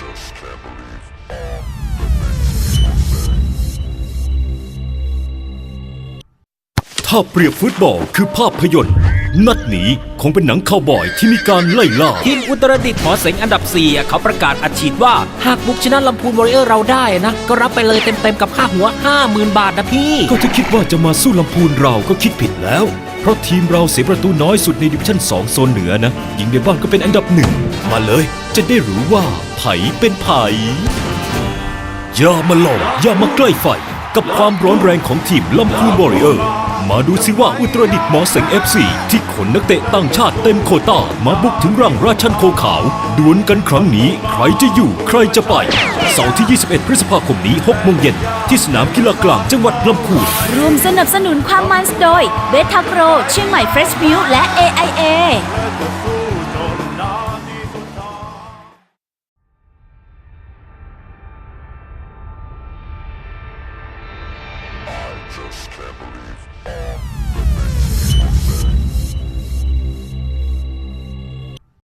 just can't believe all the things people say. ถ้าเปรียบฟุตบอลคือภาพยนตร์นัดนี้คงเป็นหนังข่าวบอยที่มีการไล่ล่า ทีมอุตรดิตถ์หมอเสงอันดับ4อะเขาประกาศอัดฉีดว่า หากบุกชนะลำพูนวอริเออร์เราได้นะ ก็รับไปเลยเต็มๆกับค่าหัว 50,000 บาทนะพี่ ก็ถ้าคิดว่าจะมาสู้ลำพูนเราก็คิดผิดแล้ว เพราะทีมเราเสียประตูน้อยสุดในดิวิชั่น 2 โซนเหนือนะ ยิงในบ้านก็เป็นอันดับหนึ่งมาเลย จะได้รู้ว่าไผเป็นไผอย่ามาหลอกอย่ามาใกล้ไฟ กับความร้อนแรงของทีมลำพูนวอริเออร์ มาดูสิว่าอุตรดิตถ์หมอเสง FC ที่ขนนักเตะต่างชาติเต็มโคต้า มาบุกถึงรังราชันโคขาว ดวลกันครั้งนี้ใครจะอยู่ใครจะไปเสาร์ที่ 21 พฤษภาคมนี้6โมงเย็น ที่สนามกีฬากลางจังหวัดลำพูนร่วมสนับสนุนความมันโดยเบทาโกรเชียงใหม่เฟรชบิวและ AIA just can't believe